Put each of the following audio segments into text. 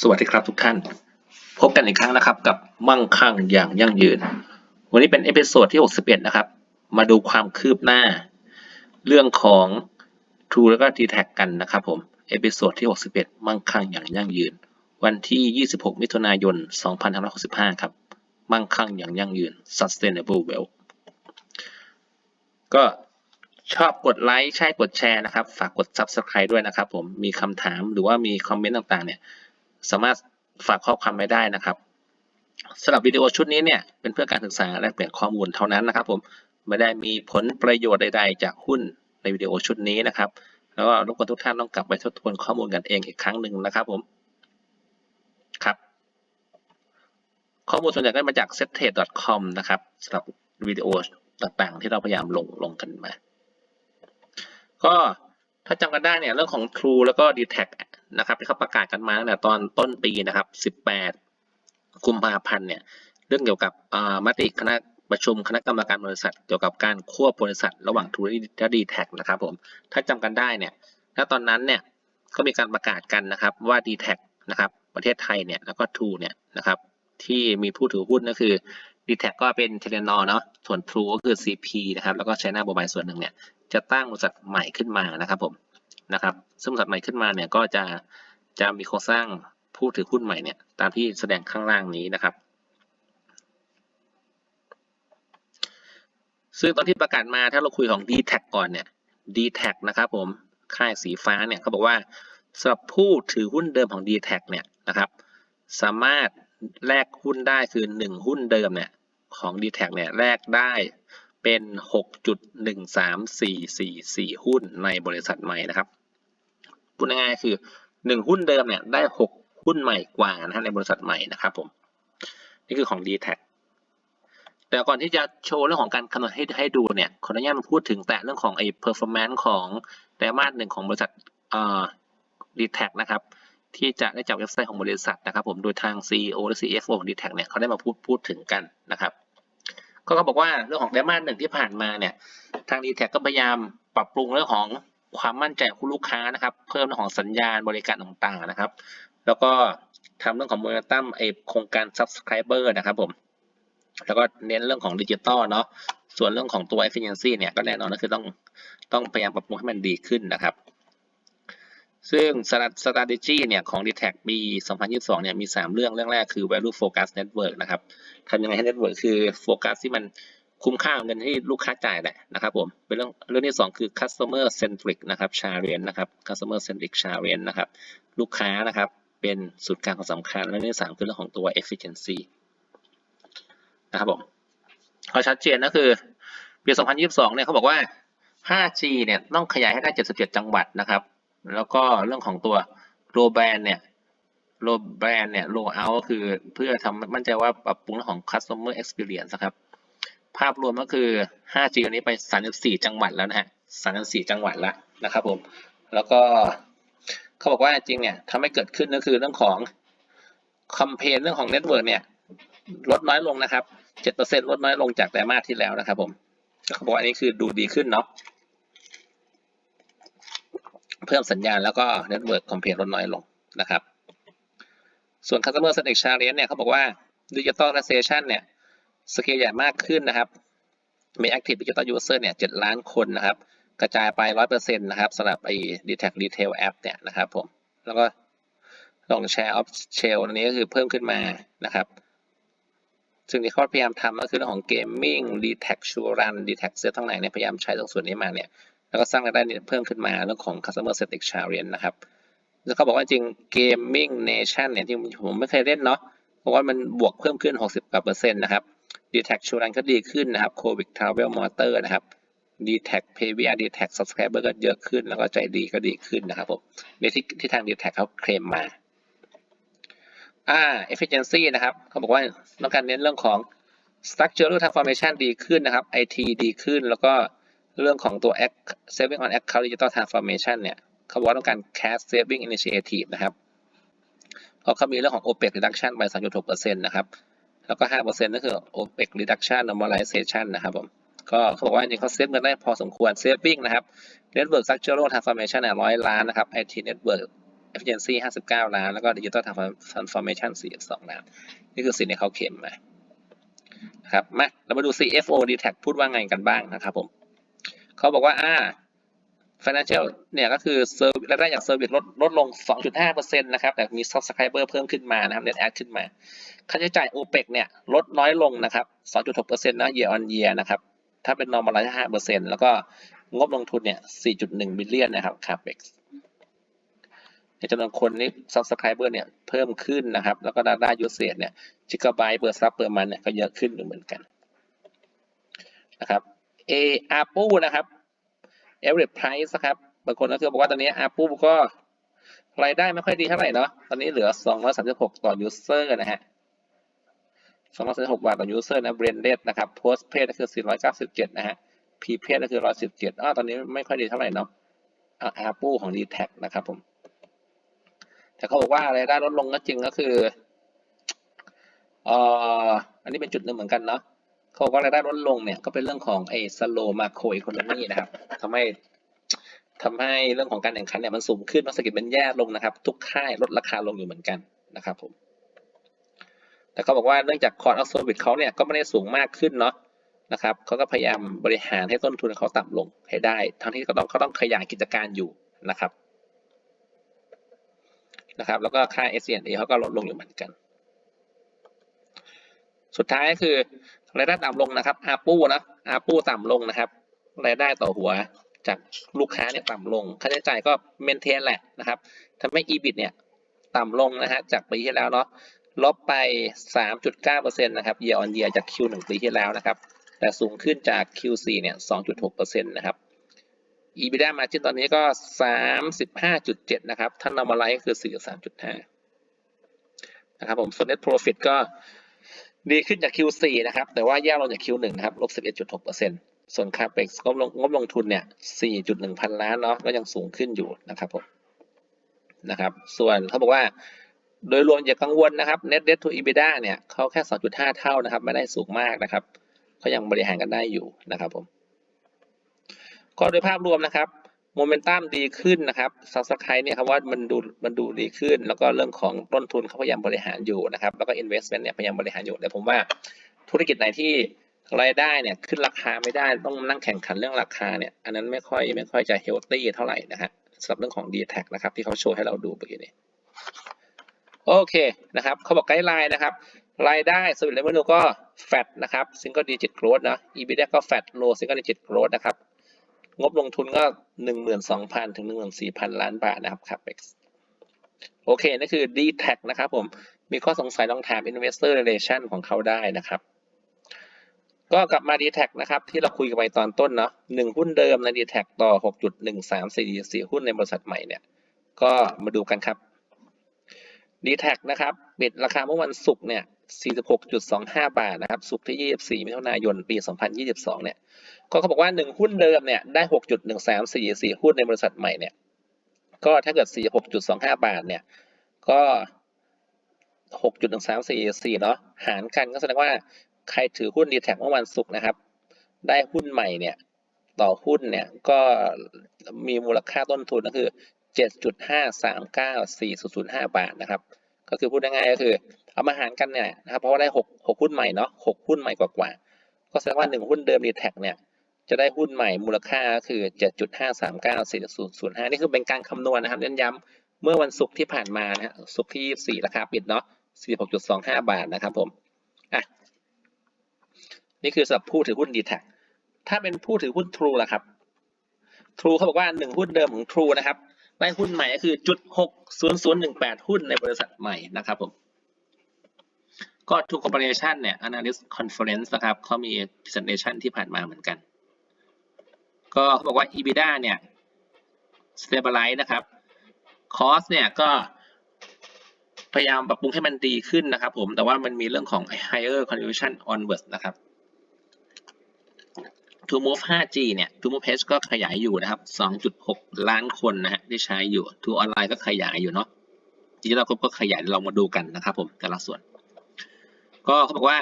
สวัสดีครับทุกท่าน พบกันอีกครั้งนะครับกับมั่งคั่งอย่างยั่งยืน วันนี้เป็นเอพิโซดที่ 61 นะครับ มาดูความคืบหน้า เรื่องของ True แล้วก็ d t แทกันนะครับผมเอพิโซดที่ 61 มั่งคั่งอย่างยั่งยืน วันที่ 26 มิถุนายน 2565 ครับ มั่งคั่งอย่างยั่งยืน sustainable wealth ก็ชอบกดไลค์ใช่กดแชร์นะครับ ฝากกด subscribe ด้วยนะครับผมมีคำถามหรือว่ามีคอมเมนต์ต่างๆเนี่ย สามารถฝากข้อความไว้ได้นะครับสำหรับวิดีโอชุดนี้เนี่ยเป็นเพื่อการศึกษาและเปลี่ยนข้อมูลเท่านั้นนะครับผมไม่ได้มีผลประโยชน์ใด ๆ จากหุ้นในวิดีโอชุดนี้นะครับ แล้วก็รบกวนทุกท่านต้องกลับไปทบทวนข้อมูลกันเองอีกครั้งหนึ่งนะครับผมครับ ข้อมูลส่วนใหญ่ก็มาจาก settade.com นะครับสำหรับวิดีโอต่างๆ ที่เราพยายามลงลงกันมา ก็ถ้าจำกันได้เนี่ยเรื่องของ True แล้วก็ d t แท นะครับที่เขาประกาศกันมาตั้งแต่ตอนต้นปีนะครับ 18 กุมภาพันธ์เนี่ยเรื่องเกี่ยวกับมติคณะประชุมคณะกรรมการบริษัท เกี่ยวกับการควบบริษัท ระหว่าง True และ d t แท็นะครับผมถ้าจำกันได้เนี่ยณตอนนั้นเนี่ยก็มีการประกาศกันนะครับว่า d t แทนะครับประเทศไทยเนี่ยแล้วก็ True เนี่ยนะครับที่มีผู้ถือหุ้นก็คือ d t แทก็เป็นเทเลนอเนาะส่วน True ก็คือ CP นะครับแล้วก็ China Mobile ส่วนหนึ่งเนี่ยจะตั้งบริษัทใหม่ขึ้นมานะครับผม นะครับ ซึ่งบริษัทใหม่ขึ้นมาเนี่ยก็จะจะมีโครงสร้างผู้ถือหุ้นใหม่เนี่ยตามที่แสดงข้างล่างนี้นะครับ ซึ่งตอนที่ประกาศมาถ้าเราคุยของ d t แทก่อนเนี่ย d t แทนะครับผมค่ายสีฟ้าเนี่ยเขาบอกว่าสำหรับผู้ถือหุ้นเดิมของ d t แทเนี่ยนะครับ สามารถแลกหุ้นได้คือ 1 หุ้นเดิมเนี่ยของ d t แทเนี่ยแลกได้เป็น 6.13444 หุ้นในบริษัทใหม่นะครับ พูดง่ายๆคือ 1 หุ้นเดิมเนี่ยได้ 6 หุ้นใหม่กว่านะฮะในบริษัทใหม่นะครับผมนี่คือของ d t แทแต่ก่อนที่จะโชว์เรื่องของการคำนวณให้ให้ดูเนี่ยขออนุญาตมาพูดถึงแต่เรื่องของไอ้ performance ของไตรมาสหนึ่งของบริษัทเอ่อ d t แทนะครับที่จะได้จากเว็บไซต์ของบริษัทนะครับผมโดยทาง CEO และ CFO ของ d t แทเนี่ยเขาได้มาพูดพูดถึงกันนะครับก็เขาบอกว่าเรื่องของไตรมาสหนึ่งที่ผ่านมาเนี่ยทาง d t แทก็พยายามปรับปรุงเรื่องของ ความมั่นใจของลูกค้านะครับ เพิ่มเรื่องของสัญญาณบริการต่างๆนะครับ แล้วก็ทำเรื่องของโมเมนตัมไอโครงการ subscriber นะครับผม แล้วก็เน้นเรื่องของดิจิตอลเนาะ ส่วนเรื่องของตัว efficiency เนี่ยก็แน่นอนก็คือต้องต้องพยายามปรับปรุงให้มันดีขึ้นนะครับ ซึ่ง strategy เนี่ยของ d t แทปี 2022 เนี่ยมี 3 เรื่อง เรื่องแรกคือ value focus network นะครับทำยังไงให้ network คือโฟกัสที่มัน คุ้มค่าเงินที่ลูกค้าจ่ายแหละนะครับผมเป็นเรื่องเรื่องที่ 2 คือ customer centric นะครับ challenge นะครับ customer centric challenge นะครับ ลูกค้านะครับเป็นศูนย์กลางของสำคัญและเรื่องที่ 3 คือเรื่องของตัว efficiency นะครับผมพอชัดเจนก็คือปี 2022 เนี่ยเขาบอกว่า 5G เนี่ยต้องขยายให้ได้ 77 จังหวัดนะครับ แล้วก็เรื่องของตัว low band เนี่ย low band เนี่ย low out ก็คือเพื่อทำมั่นใจว่าปรับปรุงเรื่องของ customer experience นะครับ ภาพรวมก็คือ 5G วันนี้ไป 34 จังหวัดแล้วนะฮะ 34 จังหวัดแล้วนะครับผม แล้วก็เขาบอกว่าจริงเนี่ยทำให้เกิดขึ้นก็คือเรื่องของคอมเพนเรื่องของเน็ตเวิร์กเนี่ยลดน้อยลงนะครับ 7%ลดน้อยลงจากไตรมาสที่แล้วนะครับผมเขาบอกอันนี้คือดูดีขึ้นเนาะ เพิ่มสัญญาณแล้วก็เน็ตเวิร์กคอมเพนลดน้อยลงนะครับ ส่วน Customer Centric Challenge เนี่ยเขาบอกว่า Digitalization เนี่ย สเกลใหญ่มากขึ้นนะครับมี Active Digital User เนี่ย7ล้านคนนะครับ กระจายไป100%นะครับสำหรับไอ้ d t a c Retail App เนี่ยนะครับผม แล้วก็ลอง Share of Shell อันนี้ก็คือเพิ่มขึ้นมานะครับ ซึ่งที่เขาพยายามทำก็คือเรื่องของ Gaming d t a c s u r e Run d t a c เซตทั้งหลายเนี่ยพยายามใช้ตรงส่วนนี้มาเนี่ย แล้วก็สร้างรายได้เพิ่มขึ้นมาเรื่องของ Customer Centric Challenge นะครับ แล้วเขาบอกว่าจริง Gaming Nation เนี่ยที่ผมไม่เคยเล่นเนาะ เพราะว่ามันบวกเพิ่มขึ้น 60กว่าเปอร์เซ็นต์นะครับ d t แทชูรันก็ดีขึ้นนะครับโควิดทราเวลมอเตอร์นะครับ d t แท PVR d t แท subscriber ก็เยอะขึ้น แล้วก็ใจดีก็ดีขึ้นนะครับผมในที่ที่ทาง d t แทเขาเคลมมาอ่า efficiency นะครับเขาบอกว่าต้องการเน้นเรื่องของ structural transformation ดีขึ้นนะครับ IT ดีขึ้น แล้วก็เรื่องของตัว saving on account digital transformation เนี่ยเขาบอกว่าต้องการ cash saving initiative นะครับเพราะเขามีเรื่องของ OPEX reduction ไป 3.6%นะครับ แล้วก็ 5%ก็คือ OPEX reduction normalization นะครับผมก็เขาบอกว่าจริงเขาเซฟเงินได้พอสมควร saving นะครับ network structural transformation เนี่ยร้อยล้านนะครับ IT network efficiency 59 ล้าน แล้วก็ digital transformation 42 ล้าน นี่คือสิ่งที่เขาเข็มมานะครับมาเรามาดู CFO d t a c พูดว่าไงกันบ้างนะครับผมเขาบอกว่าอ่า financial เนี่ยก็คือ service รายได้จาก service ลดลดลง 2.5%นะครับแต่มี subscriber เพิ่มขึ้นมานะครับ net add ขึ้นมา ค่าใช้จ่าย OPEX เนี่ยลดน้อยลงนะครับ 2.6%นะ year on year นะครับ ถ้าเป็น normal 5%แล้วก็งบลงทุนเนี่ย 4.1 billion นะครับ capex ในจำนวนคนนี่ subscriber เนี่ยเพิ่มขึ้นนะครับ แล้วก็ data usage เนี่ย gigabyte per sub per month เนี่ยก็เยอะขึ้นเหมือนกันนะครับ A Apple นะครับ average price นะครับ บางคนก็คือบอกว่าตอนนี้ Apple ก็รายได้ไม่ค่อยดีเท่าไหร่เนาะ ตอนนี้เหลือ 236 ต่อ user นะฮะ 236 บาทต่อ user นะ blended นะครับ postpaid ก็คือ 497 นะฮะ prepaid ก็คือ 117อ้าวตอนนี้ไม่ค่อยดีเท่าไหร่เนาะอา Apple ของ d t a c นะครับผม แต่เขาบอกว่ารายได้ลดลงก็จริงก็คือเอ่ออันนี้เป็นจุดหนึ่งเหมือนกันเนาะ เขาบอกว่ารายได้ลดลงเนี่ยก็เป็นเรื่องของไอ้ slow macro economy นะครับทำให้ทำให้เรื่องของการแข่งขันเนี่ยมันสูงขึ้นนักเศรษฐกิจมันแย่ลงนะครับ ทุกค่ายลดราคาลงอยู่เหมือนกันนะครับผมแต่เขาบอกว่าเนื่องจาก cost of service เขาเนี่ยก็ไม่ได้สูงมากขึ้นเนาะนะครับเขาก็พยายามบริหารให้ต้นทุนเขาต่ำลงให้ได้ ทั้งที่เขาต้องเขาต้องขยายกิจการอยู่นะครับนะครับ แล้วก็ค่า s n a เขาก็ลดลงอยู่เหมือนกัน สุดท้ายคือ รายได้ต่ำลงนะครับอาปูนะอาปูต่ำลงนะครับรายได้ต่อหัวจากลูกค้าเนี่ยต่ำลง ค่าใช้จ่ายก็เมนเทนแหละนะครับทำให้ EBIT เนี่ยต่ำลงนะฮะจากปีที่แล้วเนาะลบไป 3.9%นะครับ year on year จาก Q1 ปีที่แล้วนะครับ แต่สูงขึ้นจาก Q4 เนี่ย 2.6%นะครับ EBITDA margin ตอนนี้ก็ 35.7 นะครับถ้า normalize ก็คือ 43.5 นะครับผม ส่วน net profit ก็ ดีขึ้นจาก Q4 นะครับ แต่ว่าแย่ลงจาก Q1 นะครับลบ11.6%ส่วน capex งบลงงบลงทุนเนี่ย 4.1 พันล้านเนาะก็ยังสูงขึ้นอยู่นะครับผมนะครับส่วนเขาบอกว่าโดยรวมอย่ากังวลนะครับ net debt to EBITDA เนี่ยเขาแค่ 2.5 เท่านะครับ ไม่ได้สูงมากนะครับเขายังบริหารกันได้อยู่นะครับผมก็โดยภาพรวมนะครับ โมเมนตัมดีขึ้นนะครับซับสไครเนี่ยครับว่ามันดูมันดูดีขึ้น แล้วก็เรื่องของต้นทุนเขาพยายามบริหารอยู่นะครับแล้วก็ investment เนี่ยพยายามบริหารอยู่แต่ผมว่าธุรกิจไหนที่รายได้เนี่ยขึ้นราคาไม่ได้ต้องนั่งแข่งขันเรื่องราคาเนี่ยอันนั้นไม่ค่อยไม่ค่อยจะเฮลตี้เท่าไหร่นะฮะสำหรับเรื่องของ d t แทนะครับที่เขาโชว์ให้เราดูเมื่อกี้นี้โอเคนะครับเขาบอกไกด์ไลน์นะครับรายได้สวิตเลเวลก็แฟตนะครับซิงเกิลดิจิตโกรดนะ EBITDA ก็แฟตโลซิงเกิลดิจิตโกรดนะครับ งบลงทุนก็ 12,000 ถึง 14,000 ล้านบาทนะครับ capex โอเค นั่นคือ d t แทนะครับผม มีข้อสงสัยลองถาม investor relation ของเขาได้นะครับ ก็กลับมา d t แทนะครับ ที่เราคุยกันไปตอนต้นเนาะหนึ่งหุ้นเดิมใน d t แทต่อ 6.1344หุ้นในบริษัทใหม่เนี่ย ก็มาดูกันครับ d t แท็นะครับปิดราคาเมื่อวันศุกร์เนี่ย 46.25 บาทนะครับ ศุกร์ที่ 24มิถุนายน ปี 2022 เนี่ย ก็เขาบอกว่า 1 หุ้นเดิมเนี่ย ได้ 6.1344 หุ้นในบริษัทใหม่เนี่ย ก็ถ้าเกิด 46.25 บาทเนี่ย ก็ 6.1344 เนาะ หารกันก็แสดงว่าใครถือหุ้น d t แท็เมื่อวันศุกร์นะครับ ได้หุ้นใหม่เนี่ย ต่อหุ้นเนี่ย ก็มีมูลค่าต้นทุนก็คือ 7.539405บาทนะครับ ก็คือพูดง่ายๆก็คือ เอามาหารกันเนี่ยนะครับเพราะว่าได้6 6หุ้นใหม่เนาะ6หุ้นใหม่กว่าๆก็แสดงว่า 1 หุ้นเดิม d t แท็กเนี่ยจะได้หุ้นใหม่มูลค่าก็คือ 7.539405 นี่คือเป็นการคำนวณนะครับเน้นย้ำเมื่อวันศุกร์ที่ผ่านมานะฮะศุกร์ที่ 24 ราคาปิดเนาะ46.25 บาทนะครับผมอะนี่คือสำหรับผู้ถือหุ้น d t แท็ถ้าเป็นผู้ถือหุ้น True ล่ะครับ True เขาบอกว่า 1 หุ้นเดิมของ True นะครับ ได้หุ้นใหม่ก็คือจุด60018หุ้นในบริษัทใหม่นะครับผมก็ True Corporation เนี่ย Analyst Conference นะครับเขามี presentation ที่ผ่านมาเหมือนกัน ก็เขาบอกว่า EBITDA เนี่ย stabilize นะครับ cost เนี่ยก็พยายามปรับปรุงให้มันดีขึ้นนะครับผม แต่ว่ามันมีเรื่องของ higher contribution onwards นะครับ To Move 5G เนี่ย To Move H ก็ขยายอยู่นะครับ 2.6 ล้านคนนะฮะที่ใช้อยู่ To Online ก็ขยายอยู่เนาะทีนี้เราก็ขยายเรามาดูกันนะครับผมแต่ละส่วน ก็เขาบอกว่า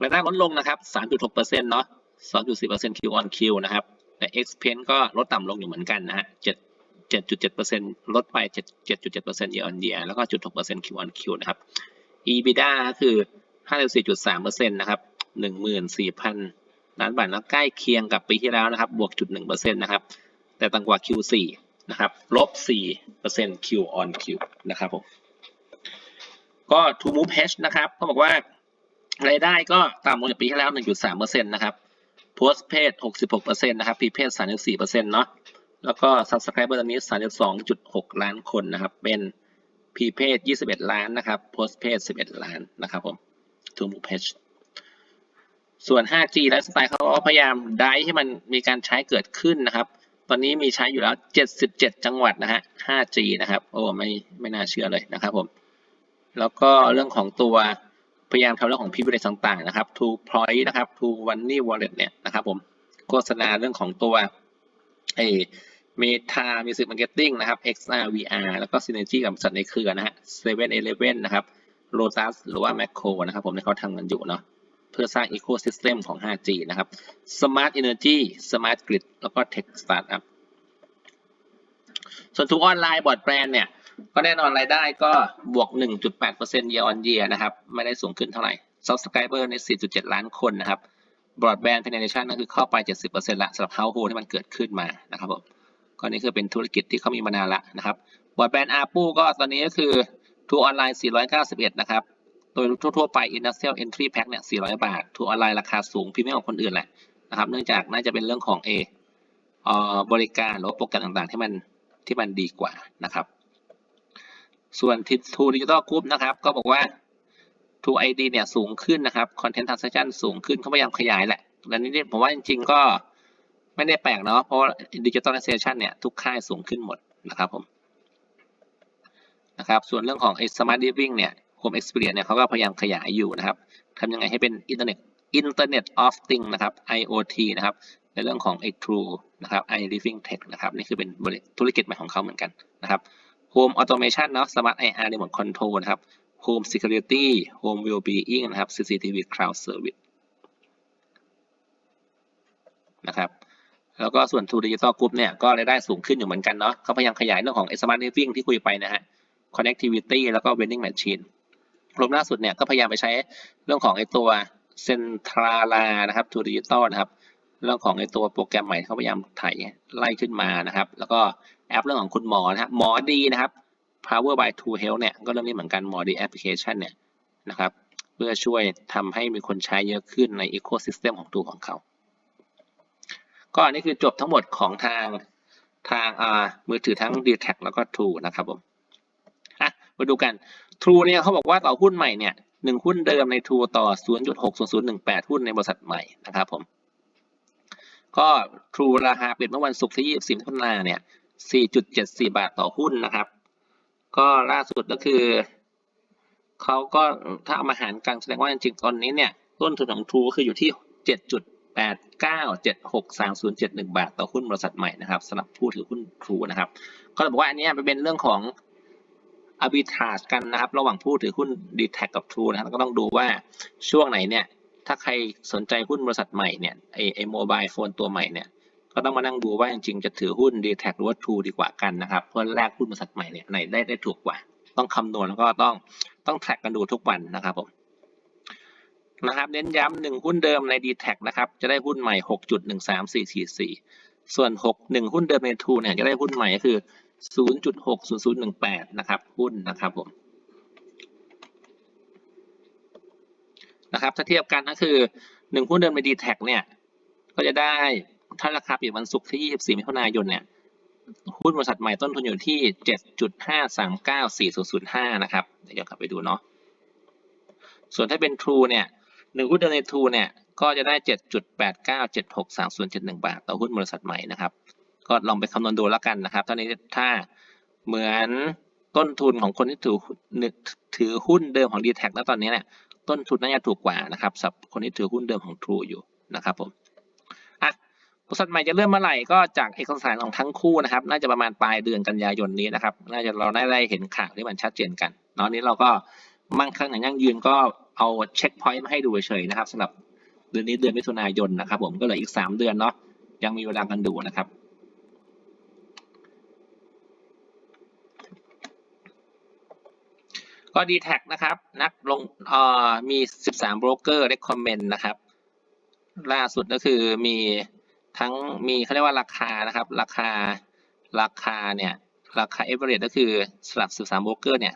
รายได้ลดลงนะครับ 3.6%เนาะ 2.4% Q on Q นะครับ แต่ expense ก็ลดต่ำลงอยู่เหมือนกันนะฮะ 7.7%ลดไป 7.7% year on year แล้วก็ 0.6% Q on Q นะครับ EBITDA ก็คือ 54.3%นะครับ 14,000 ล้านบาทแล้วใกล้เคียงกับปีที่แล้วนะครับ บวก0.1%นะครับ แต่ต่ำกว่า Q4 นะครับ ลบ4% Q on Q นะครับผม ก็ to move hedge นะครับเขาบอกว่ารายได้ก็ต่ำลงจากปีที่แล้ว 1.3%นต์นะครับ post paid 66%นต์นะครับ prepaid 34%เนาะ แล้วก็ subscriber ตอนนี้ 32.6 ล้านคนนะครับ เป็น prepaid 21 ล้านนะครับ postpaid 11 ล้านนะครับผม to move hedge ส่วน 5G ไลฟ์สไตล์เขาก็พยายามได้ให้มันมีการใช้เกิดขึ้นนะครับ ตอนนี้มีใช้อยู่แล้ว 77 จังหวัดนะฮะ 5G นะครับ โอ้ไม่ไม่น่าเชื่อเลยนะครับผม แล้วก็เรื่องของตัวพยายามทำเรื่องของ privilege ต่างๆนะครับ to point นะครับ to oney wallet เนี่ยนะครับผม โฆษณาเรื่องของตัวเอ Meta Music Marketing นะครับ XR VR แล้วก็ Synergy กับบริษัทในเครือนะฮะ7 Eleven นะครับ Lotus หรือว่า Macro นะครับผมที่เขาทำกันอยู่เนาะ พื่อสร้าง Ecosystem ของ 5G นะครับ Smart Energy Smart Grid แล้วก็ Tech Startup ส่วนทุกออนไลน์บอร์ดแบรนด์เนี่ย ก็แน่นอนรายได้ก็บวก 1.8% year on year นะครับ ไม่ได้สูงขึ้นเท่าไหร่ Subscriber ใน 4.7 ล้านคนนะครับ Broadband penetration ก็คือเข้าไป 70%ละสำหรับ household ที่มันเกิดขึ้นมานะครับผมก็นี่คือเป็นธุรกิจที่เขามีมานานละนะครับ Broadband ARPU ก็ตอนนี้ก็คือ True Online 491 นะครับ โดยทั่วๆไป Industrial Entry Pack เนี่ย 400 บาท True Online ราคาสูงพรีเมียมกว่าคนอื่นแหละนะครับ เนื่องจากน่าจะเป็นเรื่องของเอเอ่อบริการหรือโปรแกรมต่างๆ ที่มันที่มันดีกว่านะครับ ส่วน True Digital Group นะครับ ก็บอกว่า True ID เนี่ยสูงขึ้นนะครับ Content Transaction สูงขึ้นเขาพยายามขยายแหละและนี่ผมว่าจริงๆก็ไม่ได้แปลกเนาะเพราะว่า Digitalization เนี่ยทุกค่ายสูงขึ้นหมดนะครับผมนะครับส่วนเรื่องของ Smart Living เนี่ย กลุ่ม Experience เนี่ยเขาก็พยายามขยายอยู่นะครับทำยังไงให้เป็น Internet Internet of Things นะครับ IoT นะครับ ในเรื่องของ i t r u e นะครับ i Living Tech นะครับ นี่คือเป็นธุรกิจใหม่ของเขาเหมือนกันนะครับโฮมออโตเมชันเนาะ Smart IR Remote Control นะครับโฮมซิเคียวริตี้โฮ Wellbeing นะครับ CCTV Cloud Service นะครับแล้วก็ส่วน True Digital Group เนี่ยก็รายได้สูงขึ้นอยู่เหมือนกันเนาะเขาพยายามขยายเรื่องของ Smart Living ที่คุยไปนะฮะ Connectivity แล้วก็ Vending Machine รวมล่าสุดเนี่ยก็พยายามไปใช้เรื่องของไอตัว Centrala นะครับ True Digital นะครับ เรื่องของไอตัวโปรแกรมใหม่เขาพยายามไถไล่ขึ้นมานะครับ แล้วก็แอปเรื่องของคุณหมอนะครับหมอดีนะครับ Power by True Health เนี่ยก็เรื่องนี้เหมือนกันหมอดีแอปพลิเคชันเนี่ยนะครับ เพื่อช่วยทำให้มีคนใช้เยอะขึ้นใน Ecosystem ของตัวของเขา ก็อันนี้คือจบทั้งหมดของทางทางอ่ามือถือทั้ง d t แทแล้วก็ True นะครับผมอะมาดูกัน True เนี่ยเขาบอกว่าต่อหุ้นใหม่เนี่ยหนึ่งหุ้นเดิมใน True ต่อ 0.60018 หุ้นในบริษัทใหม่นะครับผมก็ True ราคาปิดเมื่อวันศุกร์ที่ 24มิถุนายนเนี่ย 4.74 บาทต่อหุ้นนะครับ ก็ล่าสุดก็คือเขาก็ถ้าเอามาหารกันแสดงว่าจริงๆตอนนี้เนี่ยต้นทุนของ True ก็คืออยู่ที่ 7.89763071 บาทต่อหุ้นบริษัทใหม่นะครับสำหรับผู้ถือหุ้น True นะครับก็เลยบอกว่าอันนี้เป็นเรื่องของ arbitrage กันนะครับ ระหว่างผู้ถือหุ้น d t แทกับ True นะครับก็ต้องดูว่าช่วงไหนเนี่ย ถ้าใครสนใจหุ้นบริษัทใหม่เนี่ยไอไอโมบายโฟนตัวใหม่เนี่ย ก็ต้องมานั่งดูว่าจริงๆจะถือหุ้น d t แทหรือว่า True ดีกว่ากันนะครับ เพื่อแลกหุ้นบริษัทใหม่เนี่ยไหนได้ได้ถูกกว่า ต้องคำนวณแล้วก็ต้องต้องแท็กกันดูทุกวันนะครับผมนะครับเน้นย้ำหนึ่งหุ้นเดิมใน d t แทนะครับจะได้หุ้นใหม่ 6.13444 ส่วน 6 1 หุ้นเดิมใน True เนี่ยจะได้หุ้นใหม่ก็คือ 0.60018 นะครับ หุ้นนะครับผมนะครับถ้าเทียบกันก็คือหนึ่งหุ้นเดิมใน d t แท็เนี่ย ก็จะได้ถ้าราคาปิดวันศุกร์ที่ 24มิถุนายนเนี่ยหุ้นบริษัทใหม่ต้นทุนอยู่ที่ 7.539405นะครับ เดี๋ยวกลับไปดูเนาะ ส่วนถ้าเป็น True เนี่ยหนึ่งหุ้นเดิมใน True เนี่ย ก็จะได้ 7.89763071 บาท ต่อหุ้นบริษัทใหม่นะครับ ก็ลองไปคำนวณดูแล้วกันนะครับ ตอนนี้ถ้าเหมือนต้นทุนของคนที่ถือถือหุ้นเดิมของ d t แทแล้วตอนนี้เนี่ยต้นทุนน่าจะถูกกว่านะครับสำหรับคนที่ถือหุ้นเดิมของ True อยู่นะครับผมอะบริษัทใหม่จะเริ่มเมื่อไหร่ก็จากเอกสารของทั้งคู่นะครับ น่าจะประมาณปลายเดือนกันยายนนี้นะครับ น่าจะเราได้เห็นข่าวที่มันชัดเจนกันเนนี้เราก็มั่งคั่งอย่างยั่งยืนก็เอาเช็คพอยต์มาให้ดูเฉยๆนะครับสำหรับเดือนนี้เดือนมิถุนายนนะครับ ผมก็เหลืออีกสามเดือนเนาะยังมีเวลากันดูนะครับ ก็ d t แทนะครับ นักลงมี 13โบรกเกอร์ recommend นะครับ ล่าสุดก็คือมีทั้งมีเขาเรียกว่าราคานะครับ ราคาราคาเนี่ย ราคา average ก็คือสลับ 13โบรกเกอร์เนี่ย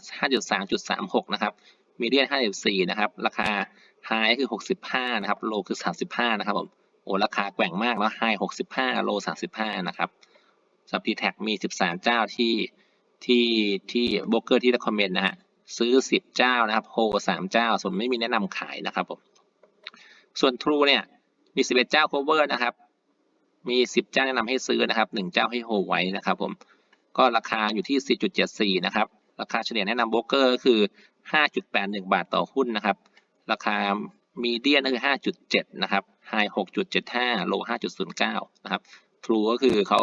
5.3.36 นะครับ median 54 นะครับ ราคา high คือ 65 นะครับ low คือ 35 นะครับผม โอ้ราคาแกว่งมากแล้ว high 65 low 35 นะครับสับ d t แท็มี 13 เจ้าที่ที่ที่โบรกเกอร์ที่ recommend นะฮะ ซื้อ 10 เจ้านะครับโฮ3เจ้าส่วนไม่มีแนะนำขายนะครับผมส่วน True เนี่ยมี 11 เจ้า cover นะครับ มี 10 เจ้าแนะนำให้ซื้อนะครับ 1 เจ้าให้โฮไว้นะครับผมก็ราคาอยู่ที่ 4.74 นะครับ ราคาเฉลี่ยแนะนำโบรกเกอร์คือ 5.81 บาทต่อหุ้นนะครับ ราคามีเดียนก็คือ 5.7 นะครับ High 6.75 Low 5.09 นะครับ True ก็คือเขา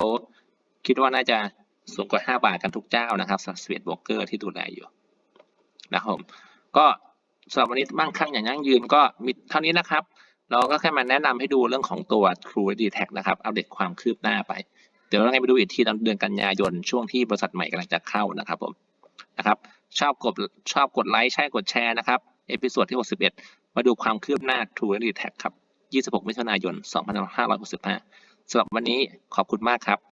คิดว่าน่าจะสูงกว่า 5 บาทกันทุกเจ้านะครับสำหรับ11โบรกเกอร์ที่ดูแลอยู่ นะครับ ก็สำหรับวันนี้มั่งคั่งอย่างยั่งยืนก็มีเท่านี้นะครับ เราก็แค่มาแนะนำให้ดูเรื่องของตัว True d t a c นะครับอัปเดตความคืบหน้าไป เดี๋ยวเราไปดูอีกทีตอนเดือนกันยายนช่วงที่บริษัทใหม่กำลังจะเข้านะครับผมนะครับชอบกดชอบกดไลค์ใช่กดแชร์นะครับเอพิโซดที่ 61 มาดูความคืบหน้า True d t a c ครับ 26 มิถุนายน 2565สำหรับวันนี้ขอบคุณมากครับ